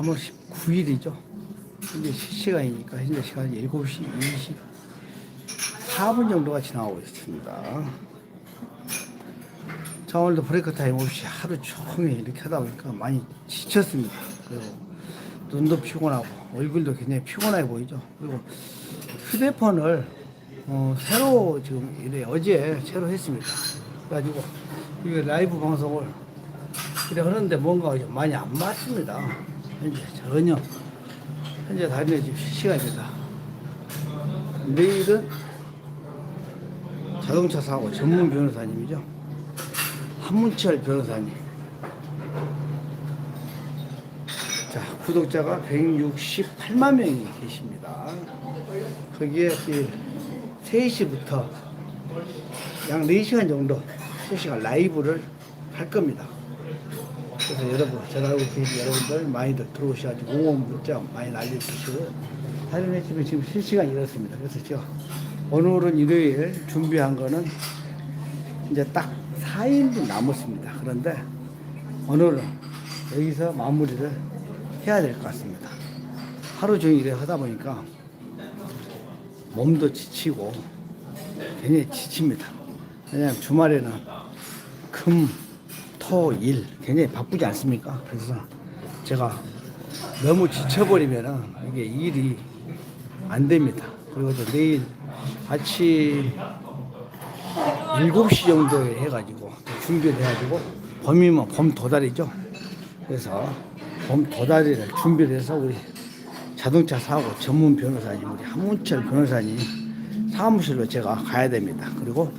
3월 19일이죠. 현재 실시간이니까 현재 시간 7시 24분 정도가 지나고 있습니다. 자, 오늘도 브레이크 타임 없이 하루 종일 이렇게 하다 보니까 많이 지쳤습니다. 그리고 눈도 피곤하고 얼굴도 굉장히 피곤해 보이죠. 그리고 휴대폰을 어, 새로 지금 이래 어제 새로 했습니다. 그래가지고 이게 라이브 방송을 이래 하는데 뭔가 좀 많이 안 맞습니다. 현재 전혀 현재 다니는 집 시간입니다. 내일은 자동차 사고 전문 변호사님이죠. 한문철 변호사님. 자, 구독자가 168만 명이 계십니다. 거기에 그 3시부터 약 4시간 정도 실시간 라이브를 할 겁니다. 그래서 여러분, 제가 알고 계신 여러분들 많이들 들어오셔가지고 응원 문자 많이 날려주시고 다른 집에 지금 실시간 이렇습니다. 그래서 제가 오늘은 일요일 준비한 거는 이제 딱 4인분 남았습니다. 그런데 오늘은 여기서 마무리를 해야 될 것 같습니다. 하루 종일 일을 하다 보니까 몸도 지치고 굉장히 지칩니다. 왜냐하면 주말에는 금, 토, 일 굉장히 바쁘지 않습니까? 그래서 제가 너무 지쳐버리면은 이게 일이 안 됩니다. 그리고 또 내일 아침 7시 정도에 해가지고 또 준비를 해가지고 범이면 범 도다리죠. 그래서 범 도다리를 준비를 해서 우리 자동차 사고 전문 변호사님 우리 한문철 변호사님 사무실로 제가 가야 됩니다. 그리고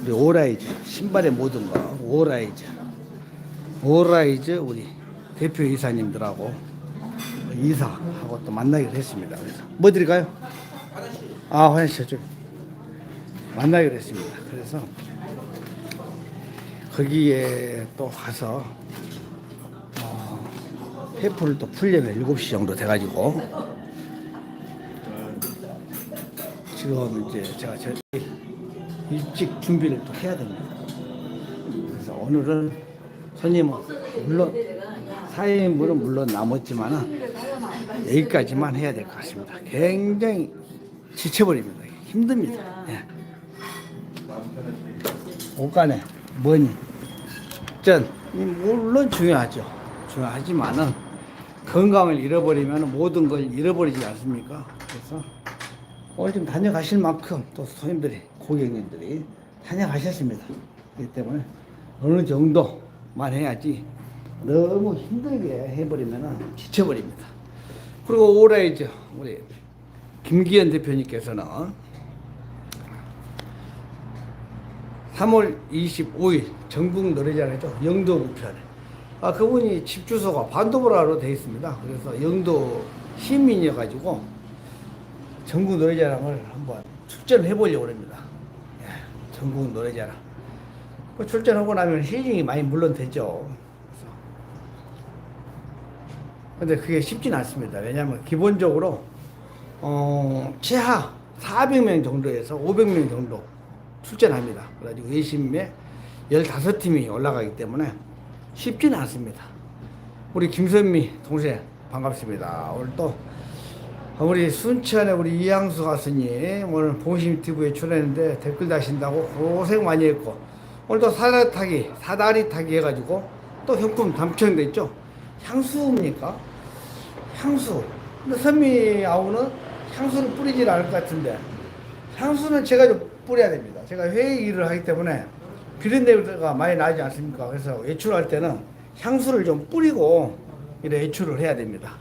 우리 오라이즈 신발의 모든 거 오라이즈 오라이즈 우리 대표 이사님들하고 이사하고 또 만나기로 했습니다. 그래서 뭐 드릴까요? 아 화장실 좀 만나기로 했습니다. 그래서 거기에 또 가서 어, 페이프를 또 풀려면 7시 정도 돼가지고 지금 이제 제가 저 일찍 준비를 또 해야 됩니다. 그래서 오늘은 손님은 물론 사인물은 물론 남았지만은 여기까지만 해야 될 것 같습니다. 굉장히 지쳐버립니다. 힘듭니다. 예. 옷간에 머니 전이 물론 중요하죠. 중요하지만은 건강을 잃어버리면 모든 걸 잃어버리지 않습니까? 그래서 오늘 좀 다녀가실 만큼 또 손님들이 고객님들이 다녀가셨습니다. 그렇기 때문에 어느 정도 만 해야지 너무 힘들게 해버리면 지쳐버립니다. 그리고 올해 이제 우리 김기현 대표님께서는 3월 25일 전국 노래자랑이죠. 영도 우편. 아, 그분이 집 주소가 반도보라로 되어 있습니다. 그래서 영도 시민이어 가지고 전국 노래자랑을 한번 출전을 해보려고 합니다. 예, 전국 노래자랑. 그 출전하고 나면 힐링이 많이 물론 되죠. 근데 그게 쉽진 않습니다. 왜냐하면 기본적으로 어, 최하 400명 정도에서 500명 정도 출전합니다. 그래가지고 예심에 15팀이 올라가기 때문에 쉽지는 않습니다. 우리 김선미 동생 반갑습니다. 오늘 또 우리 순천의 우리 이양수 가수님 오늘 봉심 TV에 출연했는데 댓글 다신다고 고생 많이 했고 오늘 또 사다리 타기 사다리 타기 해가지고 또 경품 당첨됐죠. 향수입니까? 향수. 근데 선미 아우는 향수를 뿌리질 않을 것 같은데 향수는 제가 좀 뿌려야 됩니다. 제가 회의 일을 하기 때문에 비린내가 많이 나지 않습니까? 그래서 외출할 때는 향수를 좀 뿌리고 이래 외출을 해야 됩니다.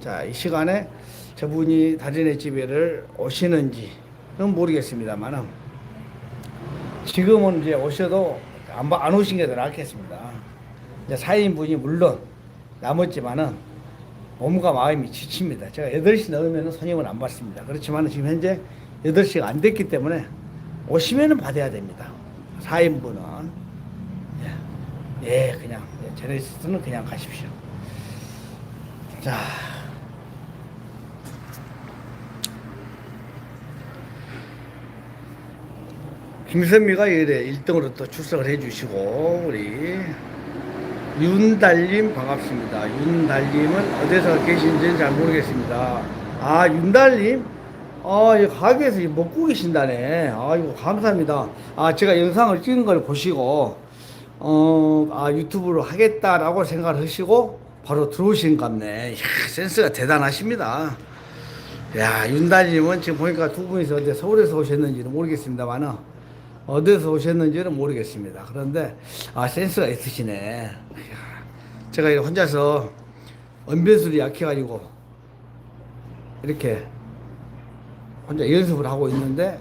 자, 이 시간에 저분이 다리네 집에를 오시는지는 모르겠습니다만은 지금은 이제 오셔도 안, 봐- 안 오신 게 더 낫겠습니다. 이제 4인분이 물론 남았지만은 몸과 마음이 지칩니다. 제가 8시 넘으면 손님을 안 받습니다. 그렇지만 지금 현재 8시가 안 됐기 때문에 오시면은 받아야 됩니다. 4인분은. 예, 예 그냥, 예, 제네시스는 그냥 가십시오. 자. 김선미가 이래 1등으로 또 출석을 해주시고, 우리 윤달님 반갑습니다. 윤달님은 어디서 계신지는 잘 모르겠습니다. 아 윤달님, 아 이 가게에서 먹고 계신다네. 아 이거 감사합니다. 아 제가 영상을 찍은 걸 보시고 어 아 유튜브로 하겠다라고 생각을 하시고 바로 들어오신 갑네. 이야, 센스가 대단하십니다. 야 윤달님은 지금 보니까 두 분이서 어디 서울에서 오셨는지는 모르겠습니다만은 어디서 오셨는지는 모르겠습니다. 그런데 아 센스가 있으시네. 제가 혼자서 언변술이 약해가지고 이렇게 혼자 연습을 하고 있는데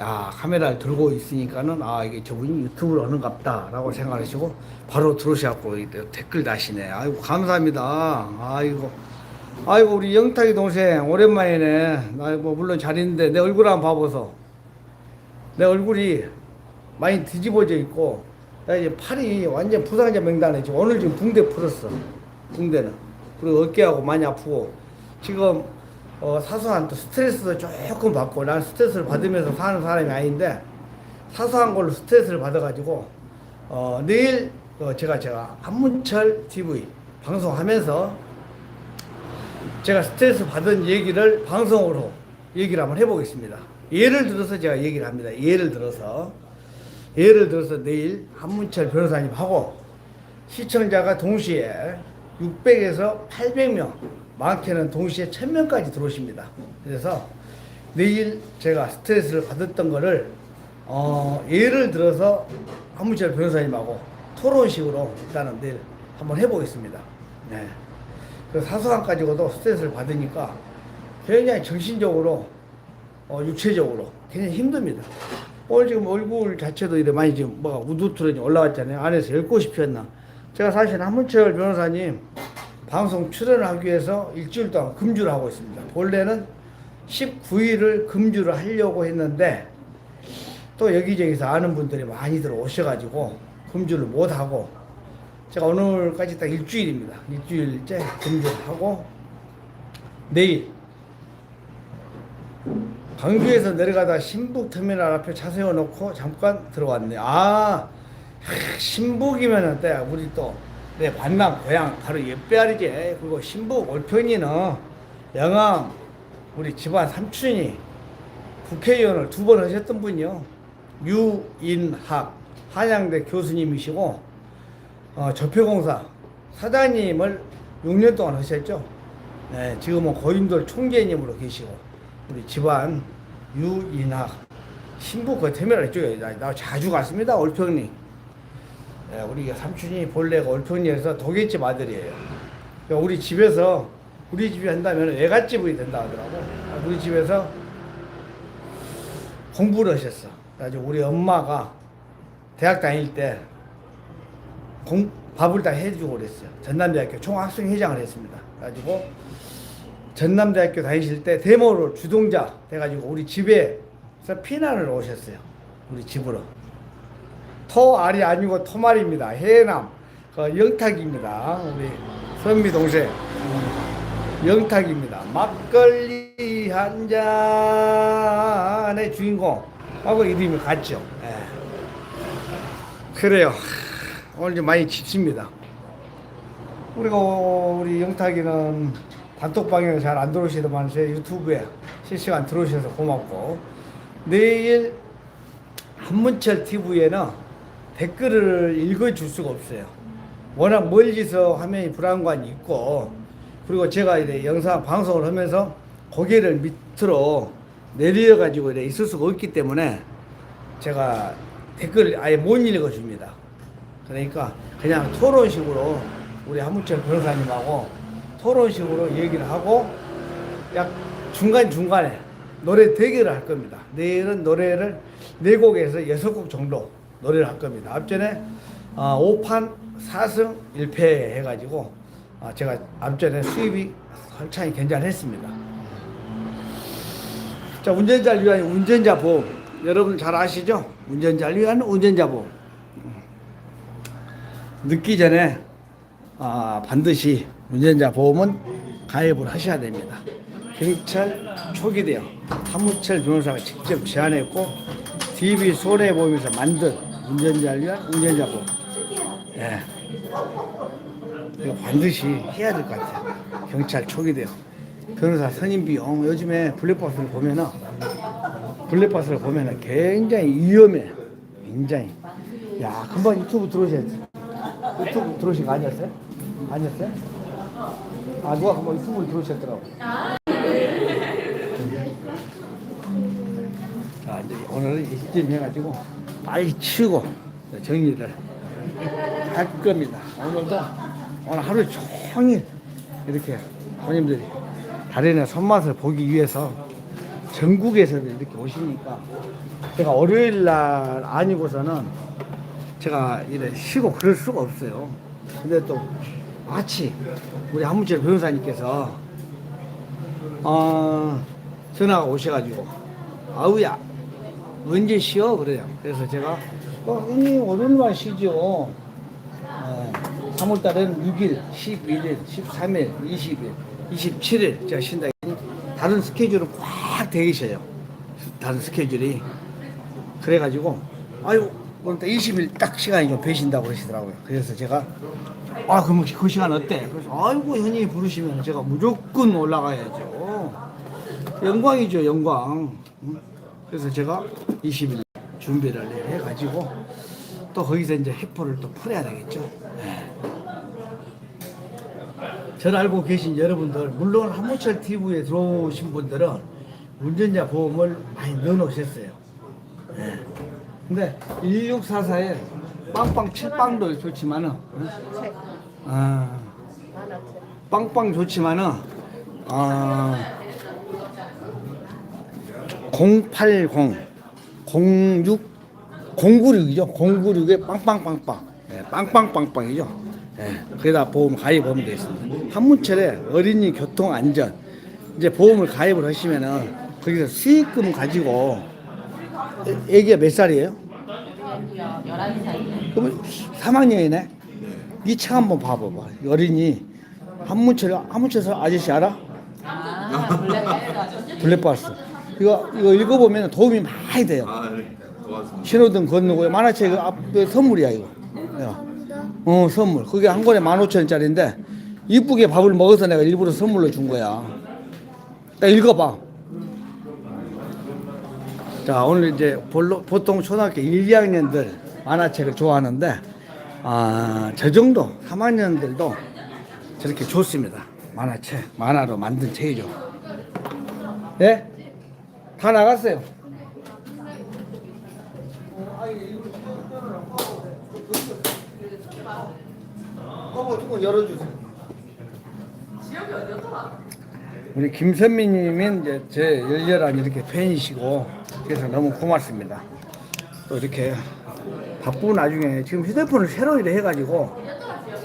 야 카메라를 들고 있으니까는 아 이게 저분이 유튜브를 하는갑다 라고 생각하시고 바로 들어오셔갖고 댓글 다시네. 아이고 감사합니다. 아이고 아이고 우리 영탁이 동생 오랜만이네. 나뭐 물론 잘 있는데 내 얼굴 한번 봐보소. 내 얼굴이 많이 뒤집어져 있고 나 이제 팔이 완전 부상자 명단에 지금 오늘 지금 붕대 풀었어 붕대는 그리고 어깨하고 많이 아프고 지금 어, 사소한 또 스트레스도 조금 받고 난 스트레스를 받으면서 사는 사람이 아닌데 사소한 걸로 스트레스를 받아가지고 어, 내일 어, 제가 제가 한문철 TV 방송하면서 제가 스트레스 받은 얘기를 방송으로 얘기를 한번 해보겠습니다. 예를 들어서 제가 얘기를 합니다. 예를 들어서 예를 들어서 내일 한문철 변호사님하고 시청자가 동시에 600에서 800명, 많게는 동시에 1000명까지 들어오십니다. 그래서 내일 제가 스트레스를 받았던 거를 어, 예를 들어서 한문철 변호사님하고 토론식으로 일단은 내일 한번 해보겠습니다. 네. 그 사소한 가지고도 스트레스를 받으니까 굉장히 정신적으로 어, 육체적으로 굉장히 힘듭니다. 오늘 지금 얼굴 자체도 이래 많이 지금 뭐가 우두투러니 올라왔잖아요. 안에서 열꽃이 피었나. 제가 사실 한문철 변호사님 방송 출연하기 위해서 일주일 동안 금주를 하고 있습니다. 본래는 19일을 금주를 하려고 했는데 또 여기저기서 아는 분들이 많이들 오셔가지고 금주를 못하고 제가 오늘까지 딱 일주일입니다. 일주일째 금주를 하고 내일 광주에서 내려가다 신북터미널 앞에 차 세워놓고 잠깐 들어왔네. 아, 신북이면은 때 우리 또 내 관남 고향 바로 옆배알이지. 그리고 신북 올편이는 영암 우리 집안 삼촌이 국회의원을 두 번 하셨던 분이요. 유인학 한양대 교수님이시고 어, 접해공사 사장님을 6년 동안 하셨죠. 네, 지금은 고인돌 총재님으로 계시고 우리 집안 유인학 신부 그 터미널 이쪽에 나, 나 자주 갔습니다 올평리 예, 우리 삼촌이 본래가 올평리에서 도계집 아들이에요. 그러니까 우리 집에서 우리 집이 한다면 외갓집이 된다 하더라고. 아, 우리 집에서 공부를 하셨어. 그래가지고 우리 엄마가 대학 다닐 때 공, 밥을 다 해주고 그랬어요. 전남대학교 총학생회장을 했습니다. 그래가지고 전남대학교 다니실 때 데모로 주동자 돼가지고 우리 집에서 피난을 오셨어요. 우리 집으로. 토알이 아니고 토말입니다. 해남 그 영탁입니다. 우리 선미 동생 음, 영탁입니다. 막걸리 한 잔의 주인공 하고 이름이 같죠. 예. 그래요. 오늘 좀 많이 짙습니다. 우리가 우리 영탁이는 단톡방에 잘 안 들어오시더만 제 유튜브에 실시간 들어오셔서 고맙고 내일 한문철 TV에는 댓글을 읽어줄 수가 없어요. 워낙 멀리서 화면이 불안관이 있고 그리고 제가 이제 영상 방송을 하면서 고개를 밑으로 내려 가지고 이래 있을 수가 없기 때문에 제가 댓글을 아예 못 읽어줍니다. 그러니까 그냥 토론식으로 우리 한문철 변호사님하고 토론식으로 얘기를 하고 약 중간중간에 노래 대결을 할 겁니다. 내일은 노래를 네 곡에서 여섯 곡 정도 노래를 할 겁니다. 앞전에 어, 5판 4승 1패 해가지고 어, 제가 앞전에 수입이 한창이 괜찮했습니다. 자, 운전자를 위한 운전자 보험. 여러분 잘 아시죠? 운전자를 위한 운전자 보험. 늦기 전에 아, 반드시 운전자 보험은 가입을 하셔야 됩니다. 경찰 초기 대응 한무철 변호사가 직접 제안했고 DB 손해보험에서 만든 운전자를 위한 운전자 보험. 예. 이거 반드시 해야 될 것 같아요. 경찰 초기대요. 변호사 선임 비용 요즘에 블랙박스를 보면은 블랙박스를 보면은 굉장히 위험해. 굉장히. 야 금방 유튜브 들어오셨지? 유튜브 들어오신 거 아니었어요? 아니었어요? 아 누가 금방 유튜브 들어오셨더라고. 자 이제 오늘은 이쯤 해가지고 빨리 치우고 정리를 할 겁니다. 오늘도 오늘 하루 종일 이렇게 손님들이 달인의 손맛을 보기 위해서 전국에서 이렇게 오시니까 제가 월요일 날 아니고서는 제가 이래 쉬고 그럴 수가 없어요. 근데 또 마치 우리 한문철 변호사님께서 어, 전화가 오셔가지고 아우야 언제 쉬어 그래요. 그래서 제가 어, 형님 월요일만 쉬죠. 어, 3월달에는 6일, 11일, 13일, 20일, 27일 제가 쉰다. 다른 스케줄은 꽉 되어 있어요. 다른 스케줄이. 그래가지고 아유 오늘 또 20일 딱 시간이 좀 되신다고 그러시더라고요. 그래서 제가 아 그럼 그 시간 어때? 그래서 아이고 형님이 부르시면 제가 무조건 올라가야죠. 영광이죠 영광. 응? 그래서 제가 20일 준비를 해가지고 또 거기서 이제 해포를 또 풀어야 되겠죠. 네. 알고 계신 여러분들 물론 한무철 TV에 들어오신 분들은 운전자 보험을 많이 넣어놓으셨어요. 네. 근데 1644에 빵빵 칠빵도 좋지만은 응? 아, 빵빵 좋지만은 아, 080 06 096이죠. 096에 빵빵빵빵. 예, 빵빵빵빵이죠. 예, 거기다 보험 가입하면 되겠습니다. 한문철에 어린이 교통 안전 이제 보험을 가입을 하시면은 거기서 수익금 가지고 애- 애기가 몇 살이에요? 11살이요. 그러면 3학년이네. 이차 한번 봐봐봐. 어린이 한문철 한문철 아저씨 알아? 아, 블랙박스. 이거 이거 읽어보면 도움이 많이 돼요. 아, 네. 고맙습니다. 신호등 걷는 만화책 앞 선물이야 이거. 야. 어 선물. 그게 한 권에 15,000원짜리인데 이쁘게 밥을 먹어서 내가 일부러 선물로 준 거야. 딱 읽어봐. 자 오늘 이제 볼로, 보통 초등학교 1, 2학년들 만화책을 좋아하는데 아, 저 정도 3학년들도 저렇게 좋습니다. 만화책 만화로 만든 책이죠. 예? 다 나갔어요. 어머 조금 열어주세요. 우리 김선미님은 이제 제 열렬한 이렇게 팬이시고 그래서 너무 고맙습니다. 또 이렇게 바쁜 와중에 지금 휴대폰을 새로 이래 해가지고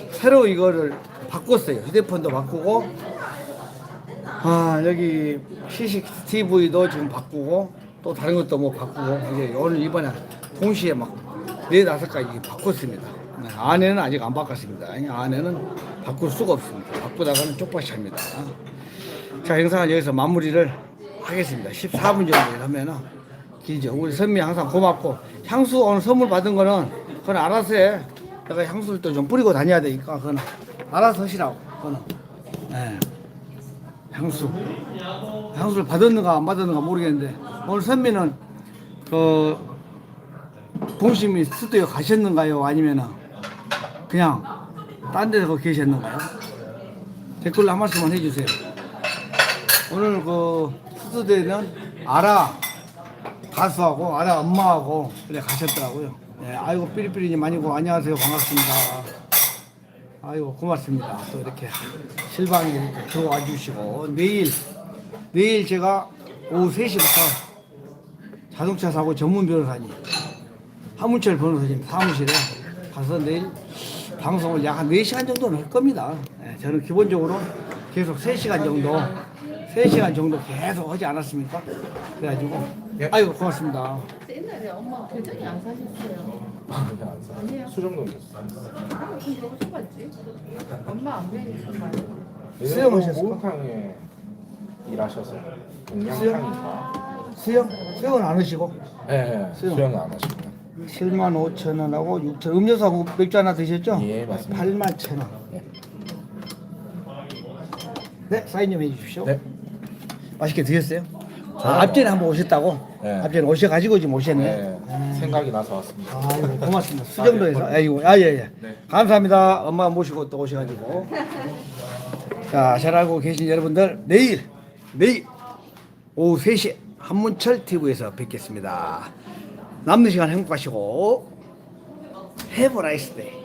새로 이거를 바꿨어요. 휴대폰도 바꾸고 아 여기 CCTV도 지금 바꾸고 또 다른 것도 뭐 바꾸고 이제 오늘 이번에 동시에 막네 다섯 가지 바꿨습니다. 네, 아내는 아직 안 바꿨습니다. 아내는 바꿀 수가 없습니다. 바꾸다가는 쪽박이 합니다. 자 영상은 여기서 마무리를 하겠습니다. 14분 정도 하면은 길죠. 우리 선미 항상 고맙고 향수 오늘 선물 받은 거는 그건 알아서 해. 내가 향수를 또 좀 뿌리고 다녀야 되니까 그건 알아서 하시라고. 그거는. 예. 향수. 향수를 받았는가 안 받았는가 모르겠는데 오늘 선미는 그 동심이 스튜디오 가셨는가요? 아니면은 그냥 딴 데서 계셨는가요? 댓글로 한 말씀만 해주세요. 오늘 그 스튜디오는 아라 가수하고 아라 엄마하고 그래 가셨더라고요. 예, 아이고 삐리삐리님 아니고 안녕하세요 반갑습니다. 아이고 고맙습니다. 또 이렇게 실방에 이렇게 들어와 주시고 내일 내일 제가 오후 3시부터 자동차 사고 전문 변호사님 하문철 변호사님 사무실에 가서 내일 방송을 약 한 4시간 정도는 할 겁니다. 예, 저는 기본적으로 계속 3시간 정도 3시간 정도 계속 하지 않았습니까? 그래가지고 아이고 고맙습니다. 옛날에 엄마 대전이 안 사셨어요. 아니에요. 수정동 됐어. 아, 그럼 너무 좁았지. 엄마 안 배우니까 수영하셨을까? 목욕탕에 일하셔서 수영? 동양탕인가? 수영? 수영은 안 하시고 네, 수영. 수영. 수영은 안 하십니다. 7만 5천 원하고 6천 원. 음료수하고 맥주 하나 드셨죠? 예, 맞습니다. 8만 천 원. 네. 네, 사인 좀 해주십시오. 네. 맛있게 드셨어요? 아, 앞전에 한번 오셨다고? 네. 앞전에 오셔가지고 지금 오셨네. 네. 생각이 나서 왔습니다. 아이고 고맙습니다. 수정도에서 아이고 아 예 예 네. 감사합니다. 엄마 모시고 또 오셔가지고 자 잘하고 계신 여러분들 내일 내일 오후 3시 한문철 TV에서 뵙겠습니다. 남는 시간 행복하시고 Have a nice day.